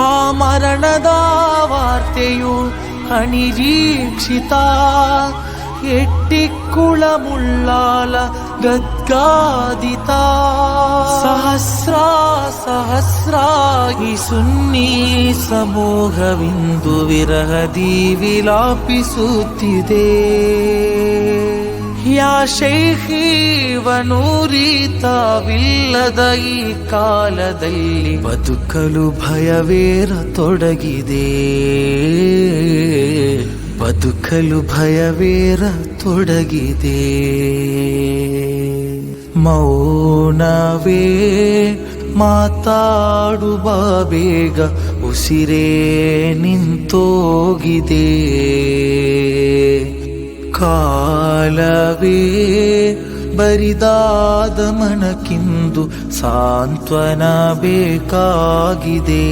ಆ ಮರಣದ ವಾರ್ತೆಯು ಅನಿರೀಕ್ಷಿತ ಎಟ್ಟಿಕ್ಕುಳ ಮುಳ್ಳಾಲ ಗದ್ಗಾದಿತ ಸಹಸ್ರ ಸಹಸ್ರ ಈ ಸುನ್ನಿ ಸಮೂಹವಿಂದು ವಿರಹದಿ ವಿಲಾಪಿಸುತ್ತಿದೆ ಯಾ ಶೈಖೀವನೂರಿತವಿಲ್ಲದ ಈ ಕಾಲದಲ್ಲಿ ಬದುಕಲು ಭಯವೇರ ತೊಡಗಿದೆ. ಬದುಕಲು ಭಯವೇರ ತೊಡಗಿದೆ. ಮೌನವೇ ಮಾತಾಡುವ ಬೇಗ ಉಸಿರೇ ನಿಂತೋಗಿದೆ. ಕಾಲವೇ ಬರಿದಾದ ಮನಕ್ಕಿಂದು ಸಾಂತ್ವನ ಬೇಕಾಗಿದೆ.